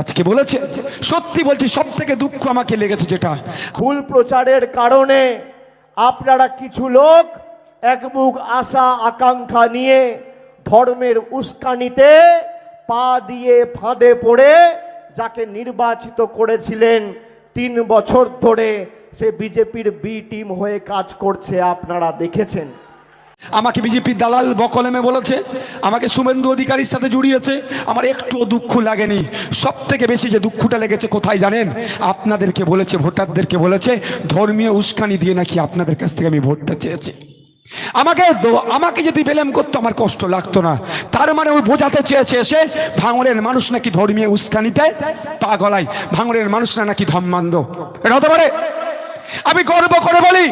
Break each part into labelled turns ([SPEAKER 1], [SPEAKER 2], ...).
[SPEAKER 1] আজকে বলেছে, সত্যি বলছি সব থেকে দুঃখ আমাকে লেগেছে যেটা।
[SPEAKER 2] ভুল প্রচারের কারণে আপনারা কিছু লোক একমুখ আশা, আকাঙ্ক্ষা নিয়ে ধর্মের উস্কানিতে পা দিয়ে ফাঁদে পড়ে যাকে নির্বাচিত করেছিলেন তিন বছর ধরে, সে বিজেপির বি টিম হয়ে কাজ করছে, আপনারা দেখেছেন।
[SPEAKER 1] আমাকে বিজেপির দালাল বকলেমে বলেছে, আমাকে শুভেন্দু অধিকারীর সাথে জুড়িয়েছে, আমার একটুও দুঃখ লাগেনি। সব থেকে বেশি যে দুঃখটা লেগেছে কোথায় জানেন? আপনাদেরকে বলেছে, ভোটারদেরকে বলেছে, ধর্মীয় উস্কানি দিয়ে নাকি আপনাদের কাছ থেকে আমি ভোটটা চেয়েছি। আমাকে আমাকে যদি বেলেম করতো, আমার কষ্ট লাগতো না। তার মানে ওই বোঝাতে চেয়েছে এসে ভাঙড়ের মানুষ নাকি ধর্মীয় উস্কানিতে পা গলায়, ভাঙড়ের মানুষরা নাকি ধর্মান্ধ। এটা হতে পারে? আমি গর্ব করে বলি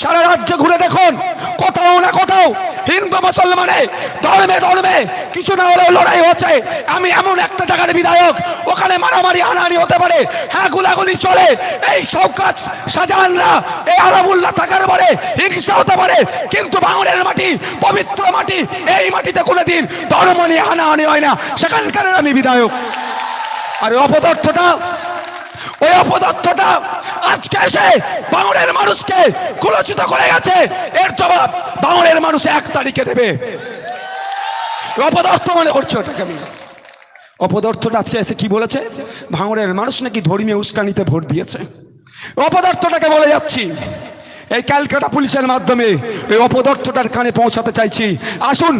[SPEAKER 1] সারা রাজ্য ঘুরে দেখুন, কোথাও না কোথাও হিন্দু, মুসলমানে, ধর্মে ধর্মে কিছু না হলেও লড়াই হচ্ছে। আমি এমন একটা জায়গার বিধায়ক, ওখানে মারামারি, হানাহানি হতে পারে। হ্যাঁ গুলাগুলি চলে। এই শৌকাত শাহজাহানরা এই আরাবুল্লাহ থাকার পরে হিংসা হতে পারে। কিন্তু বাংলার মাটি, পবিত্র মাটি, এই মাটিতে কোনোদিন ধর্ম নিয়ে হানাহানি হয় না। সেখানকার আমি বিধায়ক। আর অপদার্থটা ওই অপদার্থটা আজকে এসে বাংলার মানুষকে কুলচিত করে গেছে। এর জবাব বাংলার মানুষ এক তারিখে দেবে। অপদার্থ মনে করছে ওটাকে আমি। অপদার্থটা আজকে এসে কি বলেছে? ভাঙড়ের মানুষ নাকি ধর্মীয় উস্কানিতে ভোট দিয়েছে। অপদার্থটাকে বলে যাচ্ছি। এই ক্যালকাটা পুলিশের মাধ্যমে এই অপদার্থটার কানে পৌঁছাতে চাইছি। আসুন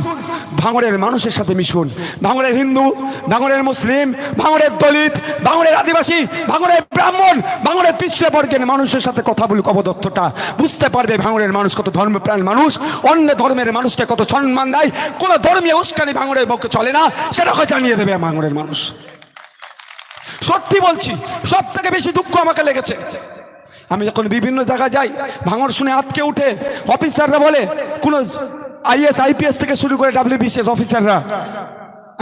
[SPEAKER 1] ভাঙড়ের মানুষের সাথে মিশুন। ভাঙড়ের হিন্দু ভাঙড়ের মুসলিম ভাঙড়ের দলিত ভাঙড়ের আদিবাসী ভাঙড়ের ব্রাহ্মণ ভাঙড়ের পিছিয়ে বর্গের মানুষের সাথে কথা বলুক অপদত্তটা বুঝতে পারবে ভাঙড়ের মানুষ কত ধর্মপ্রাণ মানুষ, অন্য ধর্মের মানুষকে কত সম্মান দেয়, কোনো ধর্মীয় উস্কানি ভাঙড়ের পক্ষে চলে না, সেটাকে জানিয়ে দেবে ভাঙড়ের মানুষ। সত্যি বলছি সব থেকে বেশি দুঃখ আমাকে লেগেছে। আমি যখন বিভিন্ন জায়গায় যাই ভাঙর শুনে আটকে উঠে, অফিসাররা বলে, কোন আইএস আইপিএস থেকে শুরু করে ডাব্লিউবিসিএস অফিসাররা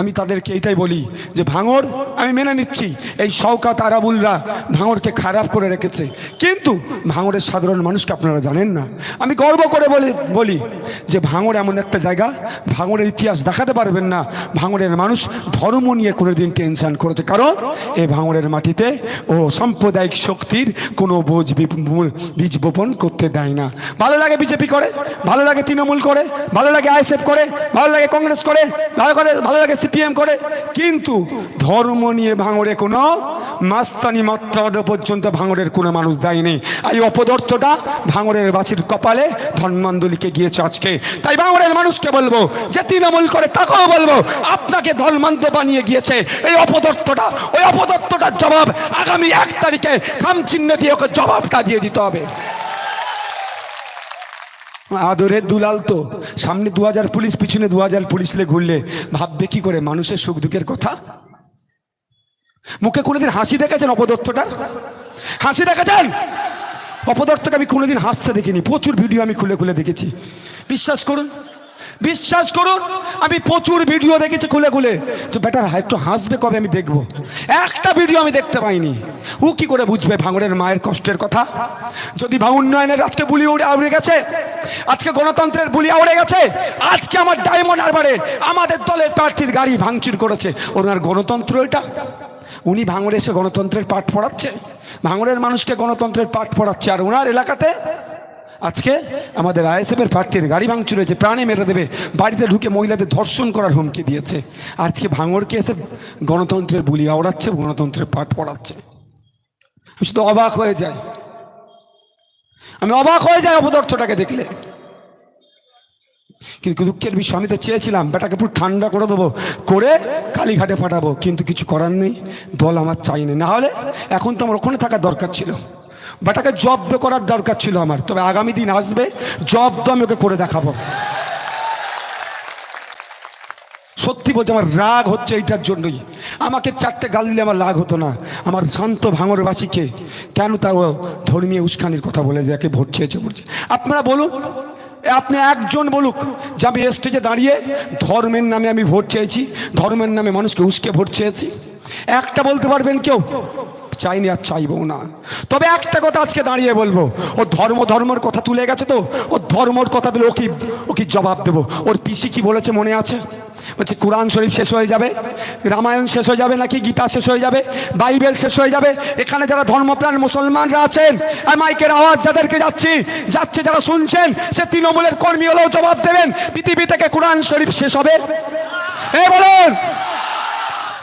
[SPEAKER 1] আমি তাদেরকে এইটাই বলি যে ভাঙর আমি মেনে নিচ্ছি। এই শওকাত আরাবুলরা ভাঙরকে খারাপ করে রেখেছে। কিন্তু ভাঙরের সাধারণ মানুষকে আপনারা জানেন না। আমি গর্ব করে বলি বলি যে ভাঙর এমন একটা জায়গা ভাঙরের ইতিহাস দেখাতে পারবেন না। ভাঙরের মানুষ ধর্ম নিয়ে কোনোদিন টেনশন করেছে। কারণ এ ভাঙরের মাটিতে ও সাম্প্রদায়িক শক্তির কোনো বোঝ বীজ বপন করতে দেয় না। ভালো লাগে বিজেপি করে, ভালো লাগে তৃণমূল করে, ভালো লাগে আইএসএফ করে, ভালো লাগে কংগ্রেস করে, ভালো করে ভালো লাগে সিপিএম করে, কিন্তু ধর্ম নিয়ে ভাঙড়ে কোনো মাস্তানি মাত্রা পর্যন্ত ভাঙড়ের কোনো মানুষ দেয়নি। এই অপদর্থটা ভাঙড়ের বাসির কপালে ধর্মান্দলিকে গিয়েছে আজকে। তাই ভাঙড়ের মানুষকে বলব, যে তৃণমূল করে তাকেও বলব, আপনাকে ধর্মান্ত বানিয়ে গিয়েছে। এই অপদর্থটা, ওই অপদর্থটার জবাব আগামী এক তারিখে খাম চিহ্ন দিয়ে ওকে জবাবটা দিয়ে দিতে হবে। আদরের দুলাল তো। সামনে দু হাজার পুলিশ, পিছনে দু হাজার পুলিশ লে ঘুরলে ভাববে কি করে মানুষের সুখ দুঃখের কথা? মুখে কোনোদিন হাসি দেখেছেন অপদত্তটার হাসি দেখেছেন? অপদার্থকে আমি কোনোদিন হাসতে দেখিনি, প্রচুর ভিডিও আমি খুলে খুলে দেখেছি। বিশ্বাস করুন বিশ্বাস করুন, আমি প্রচুর ভিডিও দেখেছি খুলে খুলে। তো বেটার, একটু হাসবে কবে আমি দেখব? একটা ভিডিও আমি দেখতে পাইনি। ও কি করে বুঝবে ভাঙড়ের মায়ের কষ্টের কথা? যদি ভা উন্নয়নের আজকে বুলি উড়ে আউড়ে গেছে আজকে গণতন্ত্রের বুলি আউড়ে গেছে। আজকে আমার ডায়মন্ড হারবারে আমাদের দলের প্রার্থীর গাড়ি ভাঙচুর করেছে। ওনার গণতন্ত্র এটা। উনি ভাঙড়ে এসে গণতন্ত্রের পাঠ পড়াচ্ছে। ভাঙড়ের মানুষকে গণতন্ত্রের পাঠ পড়াচ্ছে। আর ওনার এলাকাতে আজকে আমাদের আইএসএফের প্রার্থীর গাড়ি ভাঙচুর হয়েছে, প্রাণে মেরে দেবে। বাড়িতে ঢুকে মহিলাদের ধর্ষণ করার হুমকি দিয়েছে। আজকে ভাঙড়কে এসে গণতন্ত্রের বুলি আওড়াচ্ছে গণতন্ত্রের পাঠ পড়াচ্ছে। শুধু অবাক হয়ে যাই। আমি অবাক হয়ে যাই অপদার্থটাকে দেখলে। কিন্তু দুঃখের বিষয়, আমি তো চেয়েছিলাম, বেটাকে পুরো ঠান্ডা করে দেবো, করে কালীঘাটে পাঠাবো, কিন্তু কিছু করার নেই, দল আমার চাইনি না হলে এখন তো আমার ওখানে থাকার দরকার ছিল। বেটাকে জব্দ করার দরকার ছিল আমার, তবে আগামী দিন আসবে, জব্দ আমি ওকে করে দেখাবো। সত্যি বলছে, আমার রাগ হচ্ছে এইটার জন্যই। আমাকে চারটে গাল দিলে আমার রাগ হতো না। আমার শান্ত ভাঙরবাসীকে কেন তার ধর্মীয় উস্কানির কথা বলে যাকে ভোট চেয়েছে বলছে আপনারা বলুন, আপনি একজন বলুক যে আমি স্টেজে দাঁড়িয়ে ধর্মের নামে আমি ভোট চেয়েছি, ধর্মের নামে মানুষকে উস্কে ভোট চেয়েছি। একটা বলতে পারবেন কেউ? চাইনি আর চাইব না। তবে একটা কথা আজকে দাঁড়িয়ে বলব, ও ধর্ম ধর্মর কথা তুলে গেছে তো, ও ধর্মর কথা তুলে ও কি ও কি জবাব দেবো। ওর পিসি কি বলেছে মনে আছে? বলছে, কোরআন শরীফ শেষ হয়ে যাবে? রামায়ণ শেষ হয়ে যাবে নাকি গীতা শেষ হয়ে যাবে? বাইবেল শেষ হয়ে যাবে? এখানে যারা ধর্মপ্রাণ মুসলমানরা আছেন মাইকের আওয়াজ যাদেরকে যাচ্ছি, যাচ্ছে যারা শুনছেন, সে তৃণমূলের কর্মী হলেও জবাব দেবেন, পৃথিবী থেকে কোরআন শরীফ শেষ হবে। এ বলুন!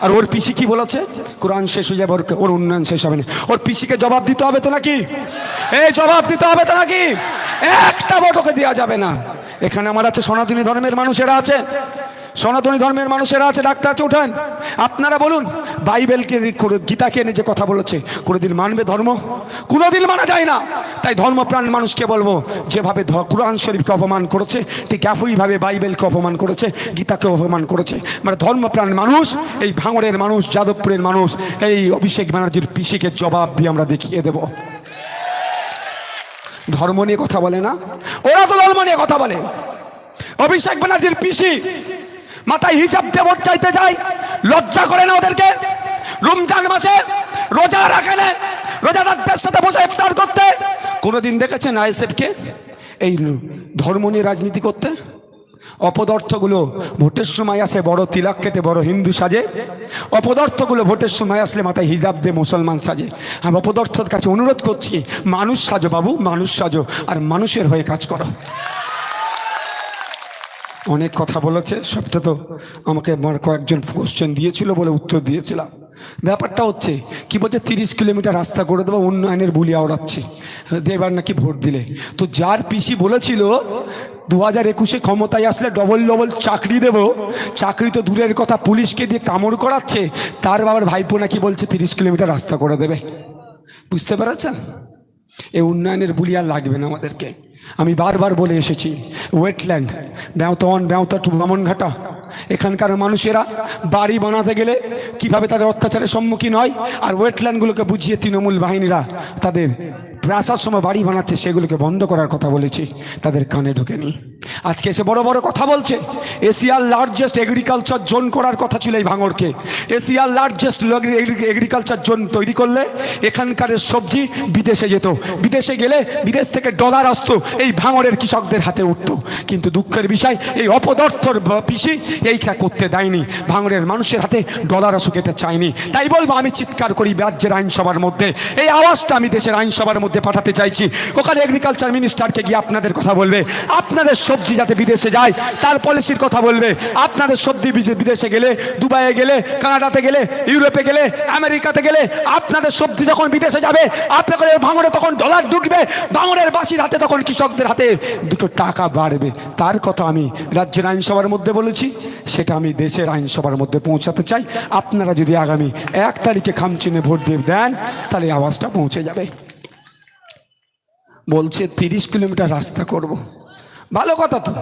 [SPEAKER 1] আর ওর পিসি কি বলেছে? কোরআন শেষ হয়ে যাবে, ওর উন্নয়ন শেষ হবে না। ওর পিসিকে জবাব দিতে হবে তো নাকি? এই জবাব দিতে হবে তো নাকি? একটা বটকে দেওয়া যাবে না। এখানে আমার আছে সনাতনী ধর্মের মানুষেরা আছে। সনাতনী ধর্মের মানুষেরা আছে, ডাক্তার উঠেন। আপনারা বলুন, বাইবেলকে গীতাকে এনে যে কথা বলেছে, কোনোদিন মানবে ধর্ম? কোনোদিন মানা যায় না। তাই ধর্মপ্রাণ মানুষকে বলব, যেভাবে কোরআন শরীফকে অপমান করেছে, ঠিক একইভাবে বাইবেলকে অপমান করেছে, গীতাকে অপমান করেছে। মানে ধর্মপ্রাণ মানুষ, এই ভাঙড়ের মানুষ, যাদবপুরের মানুষ, এই অভিষেক ব্যানার্জির পিসিকে জবাব দিয়ে আমরা দেখিয়ে দেব। ধর্ম নিয়ে কথা বলে না? ওরা তো ধর্ম নিয়ে কথা বলে। অভিষেক ব্যানার্জির পিসি মাথায় হিসাব দিয়ে ভোট চাইতে যায় লজ্জা করে না ওদেরকে। রমজান মাসে রোজা রাখে না। রোজাদারদের সাথে বসে ইফতার করতে। কোনোদিন দেখেছেন আইএসএফকে? এই ধর্ম নিয়ে রাজনীতি করতে? অপদার্থগুলো ভোটের সময় আসে বড় তিলক কেটে, বড় হিন্দু সাজে। অপদার্থগুলো ভোটের সময় আসলে মাথায় হিজাব দিয়ে মুসলমান সাজে। আমি অপদার্থর কাছে অনুরোধ করছি, মানুষ সাজো বাবু, মানুষ সাজো, আর মানুষের হয়ে কাজ করো। অনেক কথা বলেছে, সবটা তো আমাকে আমার কয়েকজন কোশ্চেন দিয়েছিল বলে উত্তর দিয়েছিলাম। ব্যাপারটা হচ্ছে, কি বলছে, তিরিশ কিলোমিটার রাস্তা করে দেবো, উন্নয়নের বুলি আওড়াচ্ছে। এবার নাকি ভোট দিলে। তো যার পিসি বলেছিল দু হাজার একুশে ক্ষমতায় আসলে ডবল ডবল চাকরি দেব, চাকরি তো দূরের কথা, পুলিশকে দিয়ে কামড় করাচ্ছে, তার বাবার ভাইপো নাকি বলছে, তিরিশ কিলোমিটার রাস্তা করে দেবে। বুঝতে পেরেছেন? এই উন্নয়নের বুলি লাগবে না আমাদেরকে। আমি বারবার বলে এসেছি ওয়েটল্যান্ড ব্যাঁতন ব্যাঁতা টু বামনঘাটা, এখানকার মানুষেরা বাড়ি বানাতে গেলে কীভাবে তাদের অত্যাচারের সম্মুখীন হয়, আর ওয়েটল্যান্ডগুলোকে বুঝিয়ে তৃণমূল বাহিনীরা তাদের প্রাসার সময় বাড়ি বানাচ্ছে সেগুলোকে বন্ধ করার কথা বলেছি, তাদের কানে ঢুকেনি। আজকে এসে বড় বড় কথা বলছে, এশিয়ার লার্জেস্ট এগ্রিকালচার জোন করার কথা ছিল এই ভাঙড়কে। এশিয়ার লার্জেস্ট এগ্রিকালচার জোন তৈরি করলে এখানকার সবজি বিদেশে যেত। বিদেশে গেলে বিদেশ থেকে ডলার আসতো, এই ভাঙড়ের কৃষকদের হাতে উঠতো। কিন্তু দুঃখের বিষয়, এই অপদার্থর পিসি এইটা করতে দেয়নি। ভাঙড়ের মানুষের হাতে ডলার আসুক এটা চায়নি। তাই বলব, আমি চিৎকার করি রাজ্যের আইনসভার মধ্যে। এই আওয়াজটা আমি দেশের আইনসভার মধ্যে পাঠাতে চাইছি। ওখানে এগ্রিকালচার মিনিস্টারকে গিয়ে আপনাদের কথা বলবে। আপনাদের সবজি যাতে বিদেশে যায়, তার পলিসির কথা বলবে। আপনাদের সবজি বিদেশে গেলে, দুবাইয়ে গেলে, কানাডাতে গেলে, ইউরোপে গেলে, আমেরিকাতে গেলে, আপনাদের সবজি যখন বিদেশে যাবে, আপনাদের ভাঙড়ে তখন ডলার ঢুকবে ভাঙড়ের বাসির হাতে তখন কৃষকদের হাতে দুটো টাকা বাড়বে। তার কথা আমি রাজ্যের আইনসভার মধ্যে বলেছি, সেটা আমি দেশের আইনসভার মধ্যে পৌঁছাতে চাই। আপনারা যদি আগামী এক তারিখে খামচিনে ভোট দিয়ে দেন, তাহলে আওয়াজটা পৌঁছে যাবে। বলছে তিরিশ কিলোমিটার রাস্তা করব। ভালো কথা তো।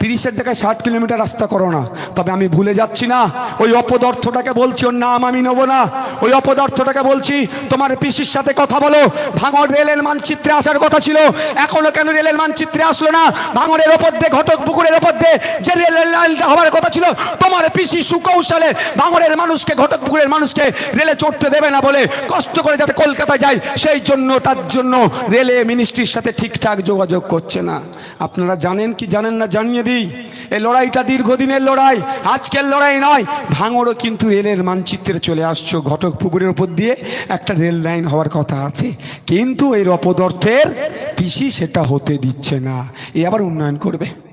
[SPEAKER 1] তিরিশের জায়গায় ষাট কিলোমিটার রাস্তা করো না। তবে আমি ভুলে যাচ্ছি না, ওই অপদার্থটাকে বলছি, ওর নাম আমি নেব না। ওই অপদার্থটাকে বলছি, তোমার পিসির সাথে কথা বলো। ভাঙড় রেলের মানচিত্রে আসার কথা ছিল। এখনও কেন রেলের মানচিত্রে আসলো না? ভাঙড়ের ওপর দিয়ে, ঘটক পুকুরের ওপর দিয়ে যে রেলের লাইনটা হওয়ার কথা ছিল, তোমার পিসি সুকৌশলে ভাঙড়ের মানুষকে, ঘটক পুকুরের মানুষকে রেলে চড়তে দেবে না বলে কষ্ট করে যাতে কলকাতা যায়, সেই জন্য, তার জন্য রেলে মিনিস্ট্রির সাথে ঠিকঠাক যোগাযোগ করছে না। আপনারা জানেন কি জানেন না জানিয়ে দিই? এই লড়াইটা দীর্ঘদিনের লড়াই, আজকের লড়াই নয়। ভাঙড়ও কিন্তু রেলের মানচিত্রে চলে আসছো, ঘটক পুকুরের উপর দিয়ে একটা রেল লাইন হওয়ার কথা আছে। কিন্তু এর অপদর্থের পিসি সেটা হতে দিচ্ছে না। এ আবার উন্নয়ন করবে।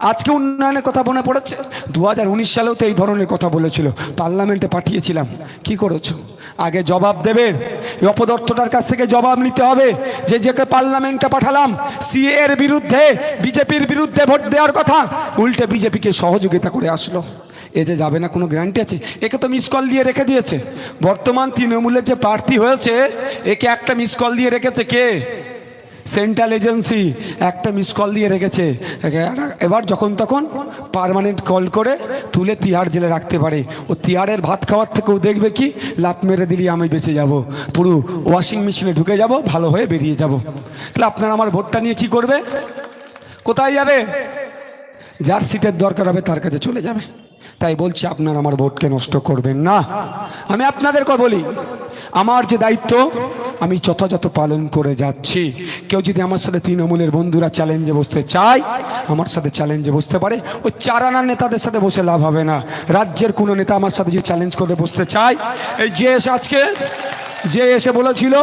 [SPEAKER 1] আজকে উন্নয়নের কথা মনে পড়েছে? দু হাজার উনিশ সালেও তো এই ধরনের কথা বলেছিল। পার্লামেন্টে পাঠিয়েছিলাম। কি করেছ? আগে জবাব দেবেন এই অপদর্থটার কাছ থেকে জবাব নিতে হবে। যে যে পার্লামেন্টে পাঠালাম, সিএ এর বিরুদ্ধে, বিজেপির বিরুদ্ধে ভোট দেওয়ার কথা, উল্টে বিজেপিকে সহযোগিতা করে আসলো। এ যে যাবে না, কোনো গ্যারান্টি আছে? একে তো মিস কল দিয়ে রেখে দিয়েছে। বর্তমান তৃণমূলের যে প্রার্থী হয়েছে, একে একটা মিস কল দিয়ে রেখেছে কে? সেন্ট্রাল এজেন্সি একটা মিস কল দিয়ে রেখেছে। এবার যখন তখন পার্মানেন্ট কল করে তুলে তিহার জেলে রাখতে পারে। ও তিহারের ভাত খাওয়ার থেকেও দেখবে কি লাভ মেরে দিলি, আমি বেঁচে যাব। পুরো ওয়াশিং মেশিনে ঢুকে যাব, ভালো হয়ে বেরিয়ে যাব। তাহলে আপনার আমার ভোটটা নিয়ে কি করবে? কোথায় যাবে? যার সিটের দরকার হবে তার কাছে চলে যাবে। তাই বলছি, আপনার আমার ভোটকে নষ্ট করবেন না। আমি আপনাদেরকে বলি, আমার যে দায়িত্ব আমি যথাযথ পালন করে যাচ্ছি। কেউ যদি আমার সাথে তৃণমূলের বন্ধুরা চ্যালেঞ্জে বসতে চায়, আমার সাথে চ্যালেঞ্জে বসতে পারে। ওই চার আনার নেতাদের সাথে বসে লাভ হবে না। রাজ্যের কোনো নেতা আমার সাথে যদি চ্যালেঞ্জ করে বসতে চায়, এই যে আজকে যে এসে বলেছিল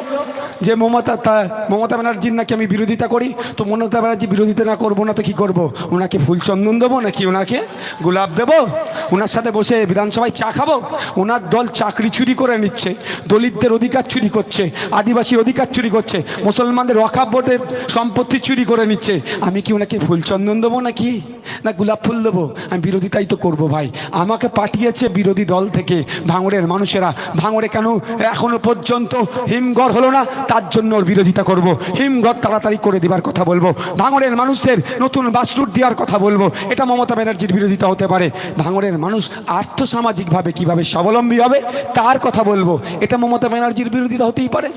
[SPEAKER 1] যে মমতা তা- মমতা ব্যানার্জির নাকি আমি বিরোধিতা করি, তো মমতা ব্যানার্জি বিরোধিতা না করব না তো কী করব? ওনাকে ফুল চন্দন দেবো নাকি ওনাকে গোলাপ দেবো? ওনার সাথে বসে বিধানসভায় চা খাব? ওনার দল চাকরি চুরি করে নিচ্ছে, দলিতদের অধিকার চুরি করছে আদিবাসী অধিকার চুরি করছে, মুসলমানদের বোর্ডের সম্পত্তি চুরি করে নিচ্ছে। আমি কি ওনাকে ফুল চন্দন দেবো নাকি? না গোলাপ ফুল দেবো? আমি বিরোধিতাই তো করব ভাই। আমাকে পাঠিয়েছে বিরোধী দল থেকে ভাঙড়ের মানুষেরা। ভাঙড়ে কেন এখনও পর্যন্ত হিমঘর হলো না? তার জন্য ওর বিরোধিতা করব। হিমঘর তাড়াতাড়ি করে দেবার কথা বলব। ভাঙড়ের মানুষদের নতুন বাস রুট দেওয়ার কথা বলব। এটা মমতা ব্যানার্জির বিরোধিতা হতে পারে। ভাঙড়ের মানুষ আর্থসামাজিকভাবে কীভাবে স্বাবলম্বী হবে, তার কথা বলব। এটা মমতা ব্যানার্জির বিরোধিতা হতেই পারে।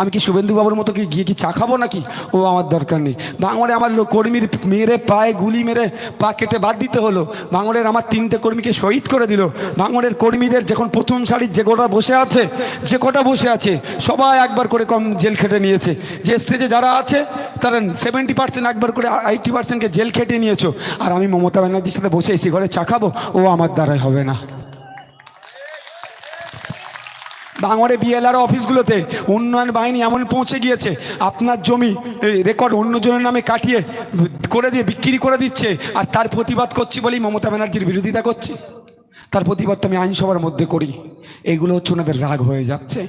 [SPEAKER 1] আমি কি শুভেন্দু বাবুর মতো কি গিয়ে কি চা খাব নাকি? ও আমার দরকার নেই। ভাঙড়ে আমার কর্মীর মেরে পায়ে গুলি মেরে পা কেটে বাদ দিতে হলো। ভাঙড়ের আমার তিনটে কর্মীকে শহীদ করে দিল। ভাঙড়ের কর্মীদের যখন প্রথম সারির যে কটা বসে আছে, যে কটা বসে আছে, সবাই একবার করে কম জেল খেটে নিয়েছে। যে স্টেজে যারা আছে, তারা সেভেন্টি পার্সেন্ট একবার করে এইটি পার্সেন্টকে জেল খেটে নিয়েছো। আর আমি মমতা ব্যানার্জির সাথে বসে এসে ঘরে চা খাব, ও আমার দ্বারাই হবে না। ভাঙড়ে বিএলআর অফিসগুলোতে উন্নয়ন বাহিনী এমন পৌঁছে গিয়েছে, আপনার জমি রেকর্ড অন্যজনের নামে কাটিয়ে, করে দিয়ে, বিক্রি করে দিচ্ছে, আর তার প্রতিবাদ করছি বলেই মমতা ব্যানার্জির বিরোধিতা করছি। তার প্রতিবাদ তো আমি আইনসভার মধ্যে করি। এগুলো হচ্ছে ওনাদের রাগ হয়ে যাচ্ছে।